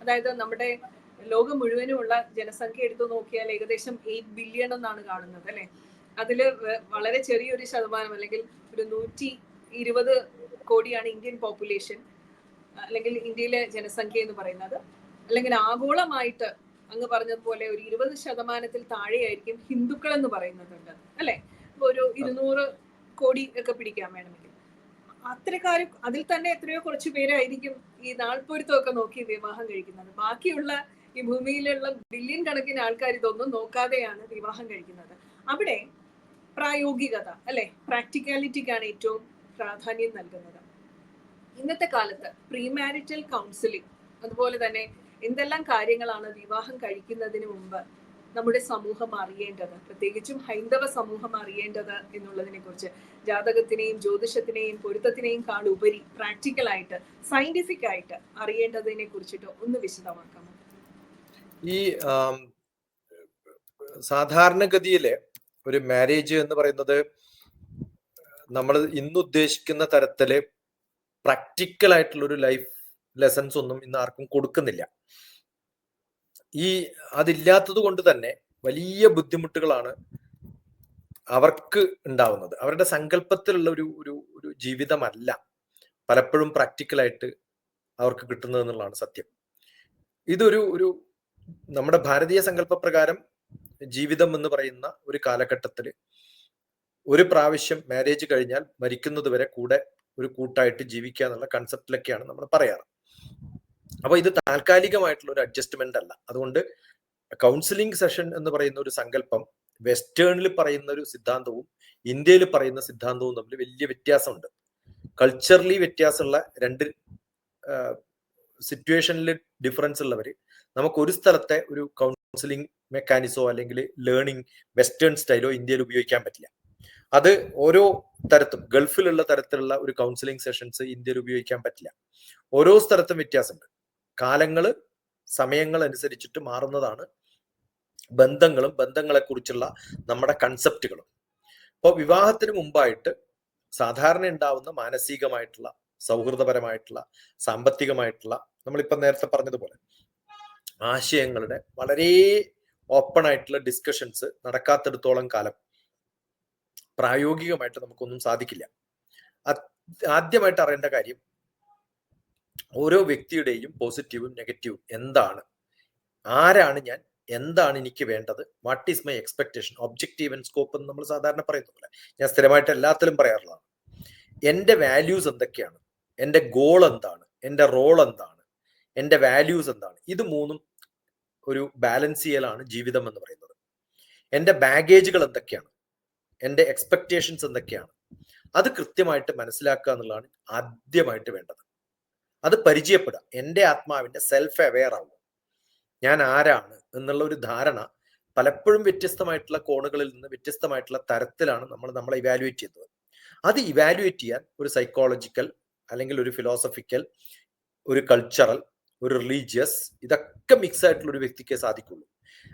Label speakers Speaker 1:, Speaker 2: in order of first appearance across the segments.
Speaker 1: അതായത് നമ്മുടെ ലോകം മുഴുവനുമുള്ള ജനസംഖ്യ എടുത്തു നോക്കിയാൽ ഏകദേശം എയ്റ്റ് ബില്യൺ എന്നാണ് കാണുന്നത് അല്ലെ? അതിൽ വളരെ ചെറിയൊരു ശതമാനം അല്ലെങ്കിൽ ഒരു നൂറ്റി ഇരുപത് കോടിയാണ് ഇന്ത്യൻ പോപ്പുലേഷൻ അല്ലെങ്കിൽ ഇന്ത്യയിലെ ജനസംഖ്യ എന്ന് പറയുന്നത്. അല്ലെങ്കിൽ ആഗോളമായിട്ട് അങ്ങ് പറഞ്ഞതുപോലെ ഒരു ഇരുപത് ശതമാനത്തിൽ താഴെയായിരിക്കും ഹിന്ദുക്കൾ എന്ന് പറയുന്നത് അല്ലെ? ഒരു ഇരുന്നൂറ് കോടി ഒക്കെ പിടിക്കാൻ വേണമെങ്കിൽ. അത്രക്കാർ അതിൽ തന്നെ എത്രയോ കുറച്ച് പേരായിരിക്കും ഈ നാൾപ്പൊരുത്തമൊക്കെ നോക്കി വിവാഹം കഴിക്കുന്നത്. ബാക്കിയുള്ള ഈ ഭൂമിയിലുള്ള ബില്യൺ കണക്കിന് ആൾക്കാർ ഇതൊന്നും നോക്കാതെയാണ് വിവാഹം കഴിക്കുന്നത്. അവിടെ പ്രായോഗികത അല്ലെ? പ്രാക്ടിക്കാലിറ്റിക്കാണ് ഏറ്റവും പ്രാധാന്യം നൽകുന്നത്. ഇന്നത്തെ കാലത്ത് പ്രീമാരിറ്റൽ കൗൺസിലിംഗ് അതുപോലെ തന്നെ എന്തെല്ലാം കാര്യങ്ങളാണ് വിവാഹം കഴിക്കുന്നതിന് മുമ്പ് നമ്മുടെ സമൂഹം അറിയേണ്ടത് പ്രത്യേകിച്ചും ഹൈന്ദവ സമൂഹം അറിയേണ്ടത് എന്നുള്ളതിനെ കുറിച്ച് ജാതകത്തിനെയും ജ്യോതിഷത്തിനെയും പൊരുത്തത്തിനെയും പ്രാക്ടിക്കൽ ആയിട്ട് സയന്റിഫിക് ആയിട്ട് അറിയേണ്ടതിനെ കുറിച്ചിട്ട് ഒന്ന് വിശദമാക്കാമോ?
Speaker 2: ഈ സാധാരണഗതിയിലെ ഒരു മാരേജ് എന്ന് പറയുന്നത് നമ്മൾ ഇന്ന് ഉദ്ദേശിക്കുന്ന തരത്തിൽ പ്രാക്ടിക്കൽ ആയിട്ടുള്ള ഒരു ലൈഫ് ലെസൺസ് ഒന്നും ഇന്ന് ആർക്കും കൊടുക്കുന്നില്ല. ഈ അതില്ലാത്തത് കൊണ്ട് തന്നെ വലിയ ബുദ്ധിമുട്ടുകളാണ് അവർക്ക് ഉണ്ടാവുന്നത്. അവരുടെ സങ്കല്പത്തിലുള്ള ഒരു ഒരു ഒരു ജീവിതമല്ല പലപ്പോഴും പ്രാക്ടിക്കലായിട്ട് അവർക്ക് കിട്ടുന്നത് എന്നുള്ളതാണ് സത്യം. ഇതൊരു ഒരു നമ്മുടെ ഭാരതീയ സങ്കല്പ പ്രകാരം ജീവിതം എന്ന് പറയുന്ന ഒരു കാലഘട്ടത്തിൽ ഒരു പ്രാവശ്യം മാരേജ് കഴിഞ്ഞാൽ മരിക്കുന്നത് വരെ കൂടെ ഒരു കൂട്ടായിട്ട് ജീവിക്കുക എന്നുള്ള കൺസെപ്റ്റിലൊക്കെയാണ് നമ്മൾ പറയാറ്. അപ്പൊ ഇത് താൽക്കാലികമായിട്ടുള്ള ഒരു അഡ്ജസ്റ്റ്മെന്റ് അല്ല. അതുകൊണ്ട് കൗൺസിലിംഗ് സെഷൻ എന്ന് പറയുന്ന ഒരു സങ്കല്പം വെസ്റ്റേണിൽ പറയുന്ന ഒരു സിദ്ധാന്തവും ഇന്ത്യയിൽ പറയുന്ന സിദ്ധാന്തവും തമ്മിൽ വലിയ വ്യത്യാസമുണ്ട്. കൾച്ചറലി വ്യത്യാസമുള്ള രണ്ട് സിറ്റുവേഷനിൽ ഡിഫറൻസ് ഉള്ളവർ നമുക്ക് ഒരു സ്ഥലത്തെ ഒരു കൗൺസിലിംഗ് മെക്കാനിസോ അല്ലെങ്കിൽ ലേണിംഗ് വെസ്റ്റേൺ സ്റ്റൈലോ ഇന്ത്യയിൽ ഉപയോഗിക്കാൻ പറ്റില്ല. അത് ഓരോ തരത്തും ഗൾഫിലുള്ള തരത്തിലുള്ള ഒരു കൗൺസിലിംഗ് സെഷൻസ് ഇന്ത്യയിൽ ഉപയോഗിക്കാൻ പറ്റില്ല. ഓരോ സ്ഥലത്തും വ്യത്യാസമുണ്ട്. കാലങ്ങൾ സമയങ്ങൾ അനുസരിച്ചിട്ട് മാറുന്നതാണ് ബന്ധങ്ങളും ബന്ധങ്ങളെക്കുറിച്ചുള്ള നമ്മുടെ കൺസെപ്റ്റുകളും അപ്പോൾ വിവാഹത്തിന് മുമ്പായിട്ട് സാധാരണ ഉണ്ടാവുന്ന മാനസികമായിട്ടുള്ള സൗഹൃദപരമായിട്ടുള്ള സാമ്പത്തികമായിട്ടുള്ള നമ്മളിപ്പോൾ നേരത്തെ പറഞ്ഞതുപോലെ ആശയങ്ങളുടെ വളരെ ഓപ്പൺ ആയിട്ടുള്ള ഡിസ്കഷൻസ് നടക്കാത്തിടത്തോളം കാലം പ്രായോഗികമായിട്ട് നമുക്കൊന്നും സാധിക്കില്ല. ആദ്യമായിട്ട് അറിയേണ്ട കാര്യം ഓരോ വ്യക്തിയുടെയും പോസിറ്റീവും നെഗറ്റീവും എന്താണ്? ആരാണ് ഞാൻ? എന്താണ് എനിക്ക് വേണ്ടത്? What is my expectation objective and scope എന്ന് നമ്മൾ സാധാരണ പറയുന്ന പോലെ ഞാൻ സ്ഥിരമായിട്ട് എല്ലാത്തിലും പറയാറുള്ളതാണ്. എന്റെ വാല്യൂസ് എന്തൊക്കെയാണ്? എന്റെ ഗോൾ എന്താണ്? എന്റെ റോൾ എന്താണ്? എന്റെ വാല്യൂസ് എന്താണ്? ഇത് മൂന്നും ഒരു ബാലൻസ് ചെയ്യലാണ് ജീവിതം എന്ന് പറയുന്നത്. എന്റെ ബാഗേജുകൾ എന്തൊക്കെയാണ്? എന്റെ എക്സ്പെക്ടേഷൻസ് എന്തൊക്കെയാണ്? അത് കൃത്യമായിട്ട് മനസ്സിലാക്കുക എന്നുള്ളതാണ് ആദ്യമായിട്ട് വേണ്ടത്. അത് പരിചയപ്പെടുക. എന്റെ ആത്മാവിന്റെ സെൽഫ് അവെയർ ആവുക. ഞാൻ ആരാണ് എന്നുള്ള ഒരു ധാരണ പലപ്പോഴും വ്യത്യസ്തമായിട്ടുള്ള കോണുകളിൽ നിന്ന് വ്യത്യസ്തമായിട്ടുള്ള തരത്തിലാണ് നമ്മൾ നമ്മളെ ഇവാലുവേറ്റ് ചെയ്യുന്നത്. അത് ഇവാലുവേറ്റ് ചെയ്യാൻ ഒരു സൈക്കോളജിക്കൽ അല്ലെങ്കിൽ ഒരു ഫിലോസഫിക്കൽ ഒരു കൾച്ചറൽ ഒരു റിലീജിയസ് ഇതൊക്കെ മിക്സ് ആയിട്ടുള്ള ഒരു വ്യക്തിക്ക് സാധിക്കുള്ളൂ.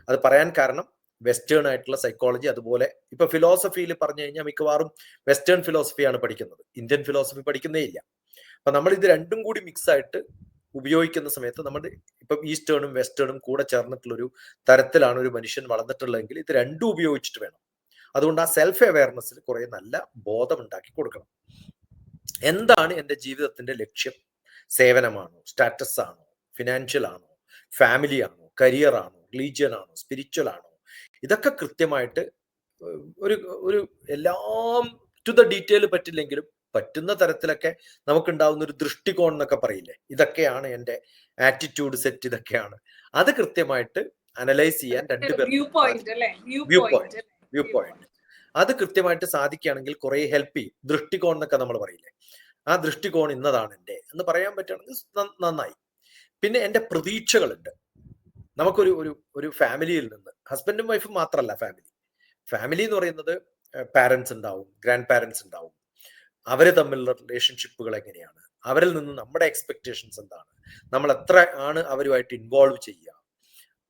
Speaker 2: അത് പറയാൻ കാരണം വെസ്റ്റേൺ ആയിട്ടുള്ള സൈക്കോളജി അതുപോലെ ഇപ്പൊ ഫിലോസഫിയിൽ പറഞ്ഞു കഴിഞ്ഞാൽ മിക്കവാറും വെസ്റ്റേൺ ഫിലോസഫിയാണ് പഠിക്കുന്നത്. ഇന്ത്യൻ ഫിലോസഫി പഠിക്കുന്നേ ഇല്ല. അപ്പൊ നമ്മൾ ഇത് രണ്ടും കൂടി മിക്സ് ആയിട്ട് ഉപയോഗിക്കുന്ന സമയത്ത് നമ്മൾ ഇപ്പം ഈസ്റ്റേണും വെസ്റ്റേണും കൂടെ ചേർന്നിട്ടുള്ള ഒരു തരത്തിലാണ് ഒരു മനുഷ്യൻ വളർന്നിട്ടുള്ളതെങ്കിൽ ഇത് രണ്ടും ഉപയോഗിച്ചിട്ട് വേണം. അതുകൊണ്ട് ആ സെൽഫ് അവയർനെസ്സിൽ കുറെ നല്ല ബോധം ഉണ്ടാക്കി കൊടുക്കണം. എന്താണ് എന്റെ ജീവിതത്തിന്റെ ലക്ഷ്യം? സേവനമാണോ? സ്റ്റാറ്റസ് ആണോ? ഫിനാൻഷ്യൽ ആണോ? ഫാമിലി ആണോ? കരിയർ ആണോ? റിലീജിയൻ ആണോ? സ്പിരിച്വൽ ആണോ? ഇതൊക്കെ കൃത്യമായിട്ട് ഒരു ഒരു എല്ലാം ടു ദ ഡീറ്റെയിൽ പറ്റില്ലെങ്കിലും പറ്റുന്ന തരത്തിലൊക്കെ നമുക്ക് ഉണ്ടാവുന്ന ഒരു ദൃഷ്ടികോൺ എന്നൊക്കെ പറയില്ലേ? ഇതൊക്കെയാണ് എന്റെ ആറ്റിറ്റ്യൂഡ് സെറ്റ് ഇതൊക്കെയാണ്. അത് കൃത്യമായിട്ട് അനലൈസ് ചെയ്യാൻ രണ്ടുപേർ
Speaker 1: view point view
Speaker 2: view
Speaker 1: point
Speaker 2: view point അത് കൃത്യമായിട്ട് സാധിക്കുകയാണെങ്കിൽ കുറെ ഹെൽപ്പ് ചെയ്യും. ദൃഷ്ടികോൺ എന്നൊക്കെ നമ്മൾ പറയില്ലേ? ആ ദൃഷ്ടികോൺ ഇന്നതാണ് എന്റെ. എന്ന് പറയാൻ പറ്റുകയാണെങ്കിൽ നന്നായി. പിന്നെ എന്റെ പ്രതീക്ഷകളുണ്ട്. നമുക്കൊരു ഒരു ഒരു ഫാമിലിയിൽ നിന്ന്. ഹസ്ബൻഡും വൈഫും മാത്രമല്ല ഫാമിലി ഫാമിലി എന്ന് പറയുന്നത് പാരൻസ് ഉണ്ടാവും ഗ്രാൻഡ് പാരൻസ് ഉണ്ടാവും. അവർ തമ്മിലുള്ള റിലേഷൻഷിപ്പുകൾ എങ്ങനെയാണ്? അവരിൽ നിന്ന് നമ്മുടെ എക്സ്പെക്റ്റേഷൻസ് എന്താണ്? നമ്മൾ എത്ര ആണ് അവരുമായിട്ട് ഇൻവോൾവ് ചെയ്യുക?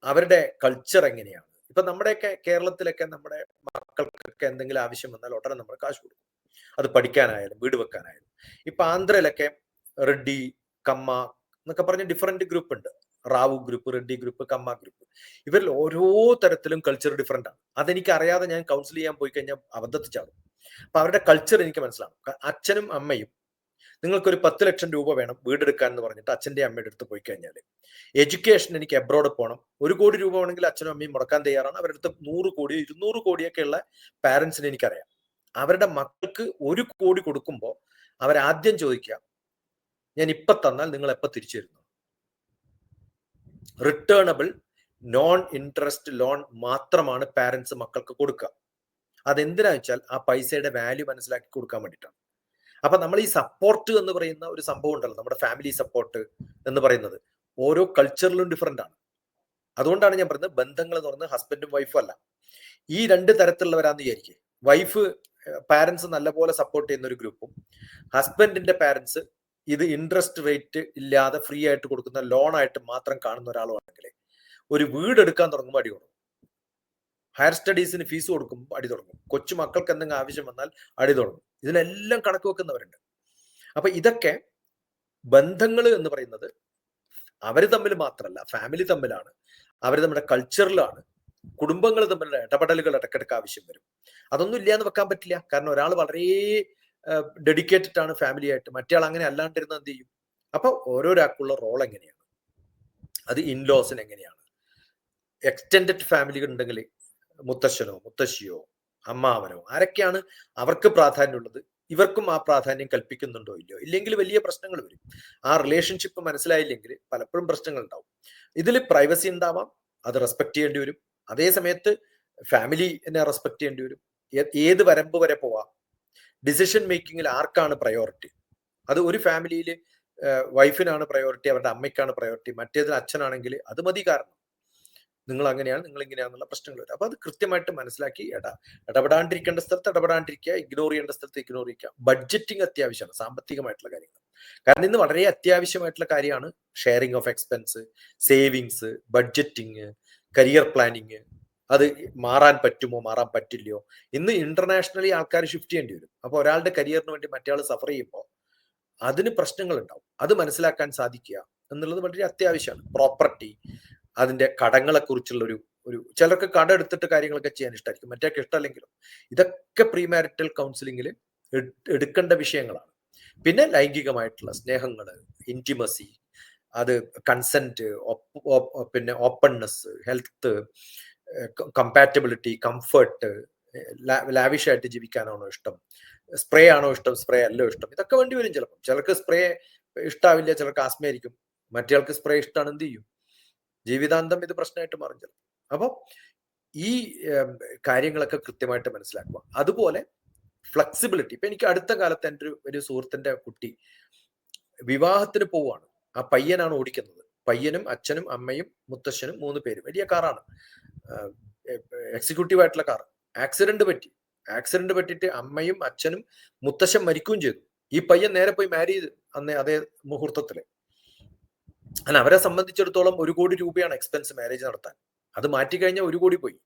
Speaker 2: അവരുടെ കൾച്ചർ എങ്ങനെയാണ്? ഇപ്പൊ നമ്മുടെയൊക്കെ കേരളത്തിലൊക്കെ നമ്മുടെ മക്കൾക്കൊക്കെ എന്തെങ്കിലും ആവശ്യം വന്നാൽ ഉടനെ നമ്മൾ കാശ് കൊടുക്കും. അത് പഠിക്കാനായാലും വീട് വെക്കാനായാലും. ഇപ്പൊ ആന്ധ്രയിലൊക്കെ റെഡ്ഡി കമ്മ എന്നൊക്കെ പറഞ്ഞ ഡിഫറെന്റ് ഗ്രൂപ്പ് ഉണ്ട്. Rao group Reddy group Kamma group ഇവരിൽ ഓരോ തരത്തിലും കൾച്ചർ ഡിഫറെന്റ് ആണ്. അതെനിക്ക് അറിയാതെ ഞാൻ കൗൺസിൽ ചെയ്യാൻ പോയി കഴിഞ്ഞാൽ അബദ്ധത്തിൽ അപ്പൊ അവരുടെ കൾച്ചർ എനിക്ക് മനസ്സിലാവും അച്ഛനും അമ്മയും നിങ്ങൾക്കൊരു പത്ത് ലക്ഷം രൂപ വേണം വീടെടുക്കാൻ എന്ന് പറഞ്ഞിട്ട് അച്ഛന്റെ അമ്മയുടെ അടുത്ത് പോയി കഴിഞ്ഞാൽ എഡ്യൂക്കേഷൻ എനിക്ക് എബ്രോഡ് പോകണം ഒരു കോടി രൂപ വേണമെങ്കിൽ അച്ഛനും അമ്മയും മുടക്കാൻ തയ്യാറാണ്. അവരുടെ അടുത്ത് നൂറ് കോടിയോ ഇരുന്നൂറ് കോടിയൊക്കെ ഉള്ള പാരൻസിനെ എനിക്കറിയാം. അവരുടെ മക്കൾക്ക് ഒരു കോടി കൊടുക്കുമ്പോൾ അവരാദ്യം ചോദിക്കുക ഞാൻ ഇപ്പൊ തന്നാൽ നിങ്ങൾ എപ്പോൾ തിരിച്ചു തരുന്നു? റിട്ടേണബിൾ നോൺ ഇൻട്രസ്റ്റ് ലോൺ മാത്രമാണ് പാരൻസ് മക്കൾക്ക് കൊടുക്കുക. അതെന്തിനാ വെച്ചാൽ ആ പൈസയുടെ വാല്യൂ മനസ്സിലാക്കി കൊടുക്കാൻ വേണ്ടിയിട്ടാണ്. അപ്പൊ നമ്മൾ ഈ സപ്പോർട്ട് എന്ന് പറയുന്ന ഒരു സംഭവം ഉണ്ടല്ലോ നമ്മുടെ ഫാമിലി സപ്പോർട്ട് എന്ന് പറയുന്നത്. ഓരോ കൾച്ചറിലും ഡിഫറെന്റ് ആണ്. അതുകൊണ്ടാണ് ഞാൻ പറയുന്നത് ബന്ധങ്ങൾ എന്ന് പറയുന്നത് ഹസ്ബൻഡും വൈഫും അല്ല. ഈ രണ്ട് തരത്തിലുള്ളവരാന്ന് വിചാരിക്കുക വൈഫ് പാരൻസ് നല്ലപോലെ സപ്പോർട്ട് ചെയ്യുന്ന ഒരു ഗ്രൂപ്പും ഹസ്ബൻഡിന്റെ പാരൻസ് ഇത് ഇൻട്രസ്റ്റ് റേറ്റ് ഇല്ലാതെ ഫ്രീ ആയിട്ട് കൊടുക്കുന്ന ലോൺ ആയിട്ട് മാത്രം കാണുന്ന ഒരാളുമാണെങ്കിൽ ഒരു വീട് എടുക്കാൻ തുടങ്ങുമ്പോൾ അടി തുടങ്ങും ഹയർ സ്റ്റഡീസിന് ഫീസ് കൊടുക്കും അടി തുടങ്ങും. കൊച്ചു മക്കൾക്ക് എന്തെങ്കിലും ആവശ്യം വന്നാൽ അടി തുടങ്ങും. ഇതിനെല്ലാം കണക്ക് വെക്കുന്നവരുണ്ട്. അപ്പൊ ഇതൊക്കെ ബന്ധങ്ങൾ എന്ന് പറയുന്നത് അവർ തമ്മിൽ മാത്രമല്ല ഫാമിലി തമ്മിലാണ്. അവർ നമ്മുടെ കൾച്ചറിലാണ് കുടുംബങ്ങൾ തമ്മിലുള്ള ഇടപെടലുകൾ ഇടക്കിടക്ക് ആവശ്യം വരും. അതൊന്നും ഇല്ല എന്ന് വെക്കാൻ പറ്റില്ല. കാരണം ഒരാൾ വളരെ ഡെഡിക്കേറ്റഡ് ആണ് ഫാമിലി ആയിട്ട് മറ്റേ അങ്ങനെ അല്ലാണ്ടിരുന്ന എന്ത് ചെയ്യും? അപ്പൊ ഓരോരാൾക്കുള്ള റോൾ എങ്ങനെയാണ്? അത് ഇൻലോസിന് എങ്ങനെയാണ്? എക്സ്റ്റെൻഡഡ് ഫാമിലി ഉണ്ടെങ്കിൽ മുത്തശ്ശനോ മുത്തശ്ശിയോ അമ്മാവനോ ആരൊക്കെയാണ് അവർക്ക് പ്രാധാന്യമുള്ളത് ഇവർക്കും ആ പ്രാധാന്യം കൽപ്പിക്കുന്നുണ്ടോ ഇല്ലയോ? ഇല്ലെങ്കിൽ വലിയ പ്രശ്നങ്ങൾ വരും. ആ റിലേഷൻഷിപ്പ് മനസ്സിലായില്ലെങ്കിൽ പലപ്പോഴും പ്രശ്നങ്ങൾ ഉണ്ടാവും. ഇതിൽ പ്രൈവസി ഉണ്ടാവാം അത് റെസ്പെക്ട് ചെയ്യേണ്ടി വരും. അതേ സമയത്ത് ഫാമിലിനെ റെസ്പെക്ട് ചെയ്യേണ്ടി വരും. ഏത് വരമ്പ് വരെ പോവാം? ഡിസിഷൻ മേക്കിങ്ങിൽ ആർക്കാണ് പ്രയോറിറ്റി അത് ഒരു ഫാമിലിയിൽ വൈഫിനാണ് പ്രയോറിറ്റി അവരുടെ അമ്മയ്ക്കാണ് പ്രയോറിറ്റി മറ്റേതിൽ അച്ഛനാണെങ്കിൽ അത് മതി കാരണം. നിങ്ങൾ അങ്ങനെയാണ് നിങ്ങൾ ഇങ്ങനെയാണെന്നുള്ള പ്രശ്നങ്ങൾ വരും. അപ്പൊ അത് കൃത്യമായിട്ട് മനസ്സിലാക്കി ഇട ഇടപെടാണ്ടിരിക്കേണ്ട സ്ഥലത്ത് ഇടപെടാണ്ടിരിക്കുക ഇഗ്നോർ ചെയ്യേണ്ട സ്ഥലത്ത് ഇഗ്നോർ ചെയ്യുക. ബഡ്ജറ്റിംഗ് അത്യാവശ്യമാണ് സാമ്പത്തികമായിട്ടുള്ള കാര്യങ്ങൾ. കാരണം ഇന്ന് വളരെ അത്യാവശ്യമായിട്ടുള്ള കാര്യമാണ് sharing of expense savings budgeting career planning അത് മാറാൻ പറ്റുമോ മാറാൻ പറ്റില്ലയോ? ഇന്ന് ഇന്റർനാഷണലി ആൾക്കാർ ഷിഫ്റ്റ് ചെയ്യേണ്ടി വരും. അപ്പൊ ഒരാളുടെ കരിയറിന് വേണ്ടി മറ്റേ സഫർ ചെയ്യുമ്പോൾ അതിന് പ്രശ്നങ്ങൾ ഉണ്ടാവും. അത് മനസ്സിലാക്കാൻ സാധിക്കുക എന്നുള്ളത് വളരെ അത്യാവശ്യമാണ്. പ്രോപ്പർട്ടി അതിന്റെ കടങ്ങളെക്കുറിച്ചുള്ള ഒരു ഒരു ചിലർക്ക് കട എടുത്തിട്ട് കാര്യങ്ങളൊക്കെ ചെയ്യാൻ ഇഷ്ടമായിരിക്കും മറ്റേക്ക് ഇഷ്ടമല്ലെങ്കിലും. ഇതൊക്കെ പ്രീമാരിറ്റൽ കൗൺസിലിംഗിൽ എടുക്കേണ്ട വിഷയങ്ങളാണ്. പിന്നെ ലൈംഗികമായിട്ടുള്ള സ്നേഹങ്ങൾ ഇന്റിമസി അത് കൺസെന്റ് പിന്നെ openness health compatibility comfort lavish ആയിട്ട് ജീവിക്കാനാണോ ഇഷ്ടം? സ്പ്രേ ആണോ ഇഷ്ടം? സ്പ്രേ അല്ലോ ഇഷ്ടം? ഇതൊക്കെ വേണ്ടി വരും ചിലപ്പോൾ ചിലർക്ക് സ്പ്രേ ഇഷ്ടാവില്ല ചിലർക്ക് ആസ്മയായിരിക്കും. മറ്റേയാൾക്ക് സ്പ്രേ ഇഷ്ടമാണ് എന്ത് ചെയ്യും? ജീവിതാന്തം ഇത് പ്രശ്നമായിട്ട് മാറും ചിലപ്പോൾ. അപ്പോൾ ഈ കാര്യങ്ങളൊക്കെ കൃത്യമായിട്ട് മനസ്സിലാക്കുക. അതുപോലെ ഫ്ലെക്സിബിലിറ്റി. ഇപ്പൊ എനിക്ക് അടുത്ത കാലത്ത് എന്റെ ഒരു ഒരു സുഹൃത്തിന്റെ കുട്ടി വിവാഹത്തിന് പോവുകയാണ് ആ പയ്യനാണ് ഓടിക്കുന്നത്. പയ്യനും അച്ഛനും അമ്മയും മുത്തശ്ശനും മൂന്ന് പേര്. വലിയ കാറാണ്. എക്സിക്യൂട്ടീവ് ആയിട്ടുള്ള കാർ ആക്സിഡന്റ് പറ്റി. ആക്സിഡന്റ് പറ്റിയിട്ട് അമ്മയും അച്ഛനും മുത്തശ്ശൻ മരിക്കുകയും ചെയ്തു. ഈ പയ്യൻ നേരെ പോയി മാരി ചെയ്ത് അന്നേ അതേ മുഹൂർത്തത്തിൽ. അല്ല അവരെ സംബന്ധിച്ചിടത്തോളം ഒരു കോടി രൂപയാണ് എക്സ്പെൻസ് മാരേജ് നടത്താൻ. അത് മാറ്റിക്കഴിഞ്ഞാൽ ഒരു കോടി പോയി.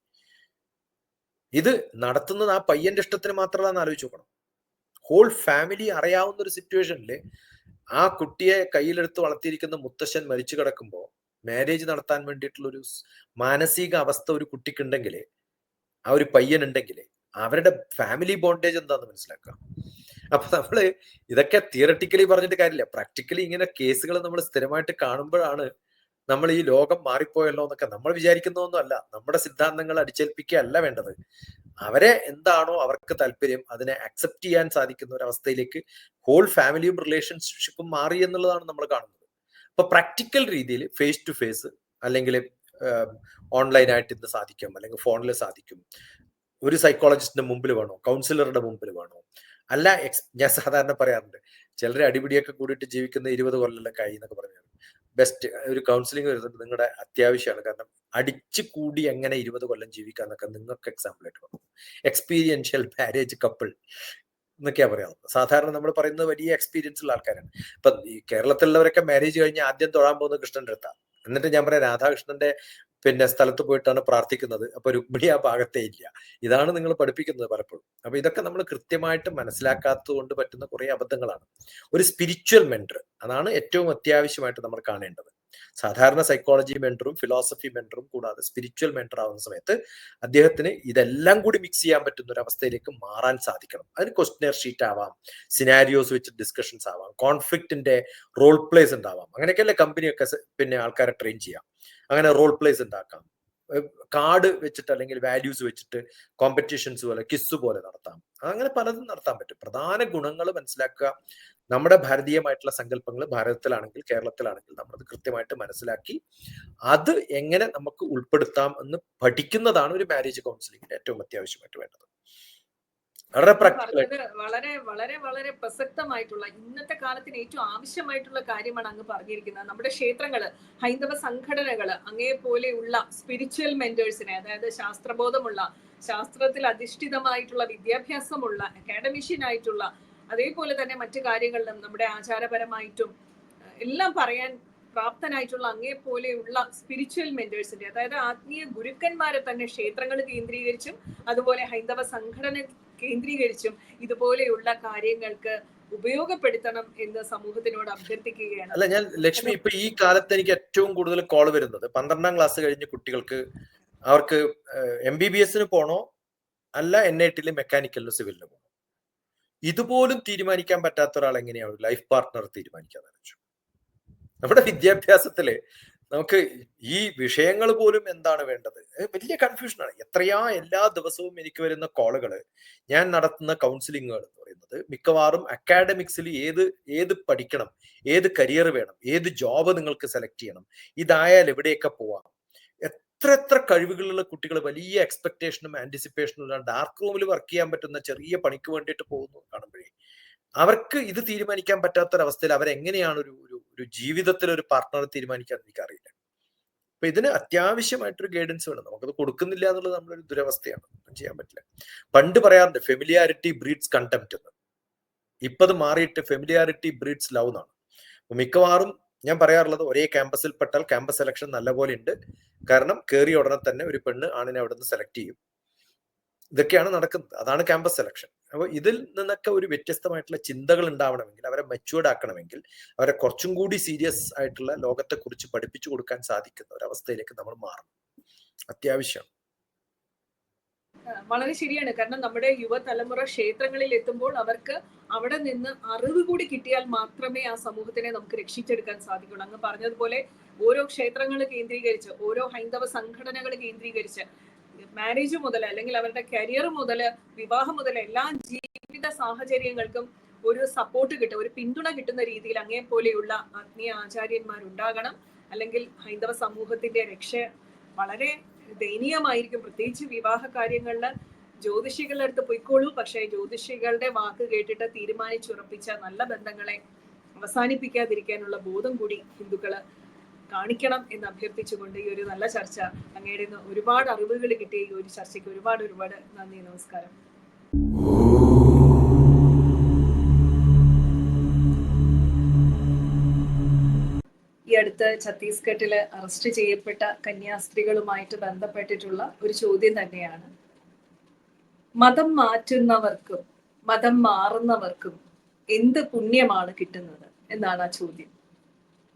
Speaker 2: ഇത് നടത്തുന്നത് ആ പയ്യന്റെ ഇഷ്ടത്തിന് മാത്രമാണെന്ന് ആലോചിച്ച് നോക്കണം. ഹോൾ ഫാമിലി അറിയാവുന്ന ഒരു സിറ്റുവേഷനിൽ ആ കുട്ടിയെ കയ്യിലെടുത്ത് വളർത്തിയിരിക്കുന്ന മുത്തശ്ശൻ മരിച്ചു കിടക്കുമ്പോൾ മാരേജ് നടത്താൻ വേണ്ടിയിട്ടുള്ള ഒരു മാനസിക അവസ്ഥ ഒരു കുട്ടിക്കുണ്ടെങ്കിൽ ആ ഒരു പയ്യൻ ഉണ്ടെങ്കിൽ അവരുടെ ഫാമിലി ബോണ്ടേജ് എന്താന്ന് മനസ്സിലാക്കുക. അപ്പൊ നമ്മൾ ഇതൊക്കെ തിയറട്ടിക്കലി പറഞ്ഞിട്ട് കാര്യമില്ല. പ്രാക്ടിക്കലി ഇങ്ങനെ കേസുകൾ നമ്മൾ സ്ഥിരമായിട്ട് കാണുമ്പോഴാണ് നമ്മൾ ഈ ലോകം മാറിപ്പോയല്ലോ എന്നൊക്കെ നമ്മൾ വിചാരിക്കുന്നതൊന്നും അല്ല നമ്മുടെ സിദ്ധാന്തങ്ങൾ അടിച്ചേൽപ്പിക്കുകയല്ല വേണ്ടത്. അവരെ എന്താണോ അവർക്ക് താല്പര്യം അതിനെ അക്സെപ്റ്റ് ചെയ്യാൻ സാധിക്കുന്ന ഒരു അവസ്ഥയിലേക്ക് ഹോൾ ഫാമിലിയും റിലേഷൻഷിപ്പും മാറി എന്നുള്ളതാണ് നമ്മൾ കാണുന്നത്. അപ്പൊ പ്രാക്ടിക്കൽ രീതിയിൽ ഫേസ് ടു ഫേസ് അല്ലെങ്കിൽ ഓൺലൈനായിട്ട് ഇന്ന് സാധിക്കും. അല്ലെങ്കിൽ ഫോണിൽ സാധിക്കും. ഒരു സൈക്കോളജിസ്റ്റിന്റെ മുമ്പിൽ വേണോ? കൗൺസിലറുടെ മുമ്പിൽ വേണോ? അല്ല എക്സ് ഞാൻ സാധാരണ പറയാറുണ്ട്. ചിലരെ അടിപിടിയൊക്കെ കൂടിയിട്ട് ജീവിക്കുന്ന ഇരുപത് കൊല്ലം കഴി എന്നൊക്കെ ബെസ്റ്റ് ഒരു കൗൺസിലിംഗ് വരുന്നത് നിങ്ങളുടെ അത്യാവശ്യമാണ്. കാരണം അടിച്ചു കൂടി എങ്ങനെ ഇരുപത് കൊല്ലം ജീവിക്കാന്നൊക്കെ നിങ്ങൾക്ക് എക്സാമ്പിൾ ആയിട്ട് പറഞ്ഞു എക്സ്പീരിയൻഷ്യൽ മാരേജ് കപ്പിൾ എന്നൊക്കെയാ പറയാവുന്നത് സാധാരണ നമ്മൾ പറയുന്നത് വലിയ എക്സ്പീരിയൻസ് ഉള്ള ആൾക്കാരാണ്. ഇപ്പൊ ഈ കേരളത്തിലുള്ളവരൊക്കെ മാരേജ് കഴിഞ്ഞ് ആദ്യം തൊഴാൻ പോകുന്നത് കൃഷ്ണന്റെ അടുത്താണ് എന്നിട്ട് ഞാൻ പറയാം രാധാകൃഷ്ണന്റെ പിന്നെ സ്ഥലത്ത് പോയിട്ടാണ് പ്രാർത്ഥിക്കുന്നത്. അപ്പൊ രുക്മിണി ആ ഭാഗത്തേ ഇല്ല. ഇതാണ് നിങ്ങൾ പഠിപ്പിക്കുന്നത് പലപ്പോഴും. അപ്പൊ ഇതൊക്കെ നമ്മൾ കൃത്യമായിട്ട് മനസ്സിലാക്കാത്തത് കൊണ്ട് പറ്റുന്ന കുറെ അബദ്ധങ്ങളാണ്. ഒരു സ്പിരിച്വൽ മെന്റർ അതാണ് ഏറ്റവും അത്യാവശ്യമായിട്ട് നമ്മൾ കാണേണ്ടത്. സാധാരണ സൈക്കോളജി മെന്ററും ഫിലോസഫി മെന്ററും കൂടാതെ സ്പിരിച്വൽ മെന്റർ ആവുന്ന സമയത്ത് അദ്ദേഹത്തിന് ഇതെല്ലാം കൂടി മിക്സ് ചെയ്യാൻ പറ്റുന്ന ഒരു അവസ്ഥയിലേക്ക് മാറാൻ സാധിക്കണം. അതിന് ക്വസ്റ്റ്യനർ ഷീറ്റ് ആവാം സിനാരിയോസ് വെച്ച് ഡിസ്കഷൻസ് ആവാം കോൺഫ്ലിക്റ്റിന്റെ റോൾ പ്ലേസ് ഉണ്ടാവാം. അങ്ങനെയൊക്കെയല്ലേ കമ്പനിയൊക്കെ പിന്നെ ആൾക്കാരെ ട്രെയിൻ ചെയ്യാം. അങ്ങനെ റോൾ പ്ലേസ് ഉണ്ടാക്കാം കാർഡ് വെച്ചിട്ട് അല്ലെങ്കിൽ വാല്യൂസ് വെച്ചിട്ട് കോമ്പറ്റീഷൻസ് പോലെ കിസ് പോലെ നടത്താം. അങ്ങനെ പലതും നടത്താൻ പറ്റും. പ്രധാന ഗുണങ്ങൾ മനസ്സിലാക്കുക നമ്മുടെ ഭാരതീയമായിട്ടുള്ള സങ്കല്പങ്ങൾ ഭാരതത്തിലാണെങ്കിൽ കേരളത്തിലാണെങ്കിൽ നമ്മളത് കൃത്യമായിട്ട് മനസ്സിലാക്കി അത് എങ്ങനെ നമുക്ക് ഉൾപ്പെടുത്താം എന്ന് പഠിക്കുന്നതാണ് ഒരു മാരേജ് കൗൺസിലിംഗിന് ഏറ്റവും അത്യാവശ്യമായിട്ട് വേണ്ടത്. വളരെ
Speaker 1: വളരെ വളരെ വളരെ പ്രസക്തമായിട്ടുള്ള ഇന്നത്തെ കാലത്തിന് ഏറ്റവും ആവശ്യമായിട്ടുള്ള കാര്യമാണ് അങ്ങ് പറഞ്ഞിരിക്കുന്നത്. നമ്മുടെ ക്ഷേത്രങ്ങൾ ഹൈന്ദവ സംഘടനകൾ അങ്ങേ പോലെയുള്ള സ്പിരിച്വൽ മെന്റേഴ്സിനെ അതായത് ശാസ്ത്രബോധമുള്ള ശാസ്ത്രത്തിൽ അധിഷ്ഠിതമായിട്ടുള്ള വിദ്യാഭ്യാസമുള്ള അക്കാഡമിഷ്യൻ ആയിട്ടുള്ള അതേപോലെ തന്നെ മറ്റു കാര്യങ്ങളിലും നമ്മുടെ ആചാരപരമായിട്ടും എല്ലാം പറയാൻ പ്രാപ്തനായിട്ടുള്ള അങ്ങേ പോലെയുള്ള സ്പിരിച്വൽ മെന്റേഴ്സിന്റെ അതായത് ആത്മീയ ഗുരുക്കന്മാരെ തന്നെ ക്ഷേത്രങ്ങൾ കേന്ദ്രീകരിച്ചും അതുപോലെ ഹൈന്ദവ സംഘടന കേന്ദ്രീകരിച്ചും ഇതുപോലെയുള്ള കാര്യങ്ങൾക്ക് ഉപയോഗപ്പെടുത്തണം എന്ന് സമൂഹത്തിനോട് അഭ്യർത്ഥിക്കുകയാണ്.
Speaker 2: അല്ല ഞാൻ ലക്ഷ്മി ഇപ്പൊ ഈ കാലത്ത് എനിക്ക് ഏറ്റവും കൂടുതൽ കോൾ വരുന്നത് പന്ത്രണ്ടാം ക്ലാസ് കഴിഞ്ഞ കുട്ടികൾക്ക് അവർക്ക് എം ബി ബി എസിന് പോണോ അല്ല എൻ ഐ ടിയിലും മെക്കാനിക്കലിലും സിവിലിനും പോകണോ ഇതുപോലും തീരുമാനിക്കാൻ പറ്റാത്ത ഒരാൾ എങ്ങനെയാണ് ലൈഫ് പാർട്ട്ണർ തീരുമാനിക്കാൻ വെച്ചു? നമ്മുടെ വിദ്യാഭ്യാസത്തിൽ നമുക്ക് ഈ വിഷയങ്ങൾ പോലും എന്താണ് വേണ്ടത്? വലിയ കൺഫ്യൂഷനാണ് എത്രയാ എല്ലാ ദിവസവും എനിക്ക് വരുന്ന കോളുകൾ ഞാൻ നടത്തുന്ന കൗൺസിലിങ്ങുകൾ എന്ന് പറയുന്നത് മിക്കവാറും അക്കാഡമിക്സിൽ ഏത് ഏത് പഠിക്കണം ഏത് കരിയർ വേണം ഏത് ജോബ് നിങ്ങൾക്ക് സെലക്ട് ചെയ്യണം ഇതായാൽ എവിടെയൊക്കെ പോവാം? എത്ര എത്ര കഴിവുകളുള്ള കുട്ടികൾ വലിയ എക്സ്പെക്ടേഷനും ആന്റിസിപ്പേഷനും ഡാർക്ക് റൂമിൽ വർക്ക് ചെയ്യാൻ പറ്റുന്ന ചെറിയ പണിക്ക് വേണ്ടിയിട്ട് പോകുന്നു കാണുമ്പോഴേ അവർക്ക് ഇത് തീരുമാനിക്കാൻ പറ്റാത്തൊരവസ്ഥയിൽ അവരെങ്ങനെയാണ് ഒരു ഒരു ഒരു ജീവിതത്തിൽ ഒരു പാർട്ട്ണറെ തീരുമാനിക്കാൻ എനിക്കറിയില്ല. അപ്പൊ ഇതിന് അത്യാവശ്യമായിട്ടൊരു ഗൈഡൻസ് വേണം. നമുക്കത് കൊടുക്കുന്നില്ല എന്നുള്ളത് നമ്മളൊരു ദുരവസ്ഥയാണ്. ചെയ്യാൻ പറ്റില്ല. പണ്ട് പറയാറുണ്ട് ഫെമിലിയാരിറ്റി ബ്രീഡ്സ് കണ്ടംപ്റ്റ് എന്ന്. ഇപ്പൊ അത് മാറിയിട്ട് ഫെമിലിയാരിറ്റി ബ്രീഡ്സ് ലവ് എന്നാണ്. മിക്കവാറും ഞാൻ പറയാറുള്ളത് ഒരേ ക്യാമ്പസിൽ പെട്ടാൽ ക്യാമ്പസ് സെലക്ഷൻ നല്ലപോലെ ഉണ്ട്. കാരണം കയറിയ ഉടനെ തന്നെ ഒരു പെണ്ണ് ആണിനെ അവിടെ നിന്ന് സെലക്ട് ചെയ്യും. ഇതൊക്കെയാണ് നടക്കുന്നത്. അതാണ് ക്യാമ്പസ് സെലക്ഷൻ. അപ്പോൾ ഇതിൽ നിന്നൊക്കെ ഒരു വ്യത്യസ്തമായിട്ടുള്ള ചിന്തകൾ ഉണ്ടാവണമെങ്കിൽ അവരെ മെച്ചുവേർഡ് ആക്കണമെങ്കിൽ അവരെ കുറച്ചും കൂടി സീരിയസ് ആയിട്ടുള്ള ലോകത്തെ കുറിച്ച് പഠിപ്പിച്ചു കൊടുക്കാൻ സാധിക്കുന്ന ഒരു അവസ്ഥയിലേക്ക് നമ്മൾ മാറണം.
Speaker 1: അത്യാവശ്യം. വളരെ ശരിയാണ്. കാരണം നമ്മുടെ യുവതലമുറ ക്ഷേത്രങ്ങളിൽ എത്തുമ്പോൾ അവർക്ക് അവിടെ നിന്ന് അറിവ് കൂടി കിട്ടിയാൽ മാത്രമേ ആ സമൂഹത്തിനെ നമുക്ക് രക്ഷിച്ചെടുക്കാൻ സാധിക്കുള്ളൂ. അങ്ങ് പറഞ്ഞതുപോലെ ഓരോ ക്ഷേത്രങ്ങൾ കേന്ദ്രീകരിച്ച് ഓരോ ഹൈന്ദവ സംഘടനകൾ കേന്ദ്രീകരിച്ച് മാരേജ് മുതൽ അല്ലെങ്കിൽ അവരുടെ കരിയർ മുതൽ വിവാഹം മുതൽ എല്ലാ ജീവിത സാഹചര്യങ്ങൾക്കും ഒരു സപ്പോർട്ട് കിട്ടും ഒരു പിന്തുണ കിട്ടുന്ന രീതിയിൽ അങ്ങേ പോലെയുള്ള ആത്മീയ ആചാര്യന്മാരുണ്ടാകണം അല്ലെങ്കിൽ ഹൈന്ദവ സമൂഹത്തിന്റെ രക്ഷ വളരെ ദയനീയമായിരിക്കും. പ്രത്യേകിച്ച് വിവാഹ കാര്യങ്ങളിൽ ജ്യോതിഷികളുടെ അടുത്ത് പോയിക്കോളൂ. പക്ഷേ ജ്യോതിഷികളുടെ വാക്ക് കേട്ടിട്ട് തീരുമാനിച്ചുറപ്പിച്ച നല്ല ബന്ധങ്ങളെ അവസാനിപ്പിക്കാതിരിക്കാനുള്ള ബോധം കൂടി ഹിന്ദുക്കൾ കാണിക്കണം എന്ന് അഭ്യർത്ഥിച്ചുകൊണ്ട് ഈ ഒരു നല്ല ചർച്ച അങ്ങയുടെ ഒരുപാട് അറിവുകൾ കിട്ടിയ ഈ ഒരു ചർച്ചയ്ക്ക് ഒരുപാട് ഒരുപാട് നന്ദി നമസ്കാരം. ഈ അടുത്ത് ഛത്തീസ്ഗഡിൽ അറസ്റ്റ് ചെയ്യപ്പെട്ട കന്യാസ്ത്രീകളുമായിട്ട് ബന്ധപ്പെട്ടിട്ടുള്ള ഒരു ചോദ്യം തന്നെയാണ്. മതം മാറ്റുന്നവർക്കും മതം മാറുന്നവർക്കും എന്ത് പുണ്യമാണ് കിട്ടുന്നത്? എന്നാണ് ആ ചോദ്യം.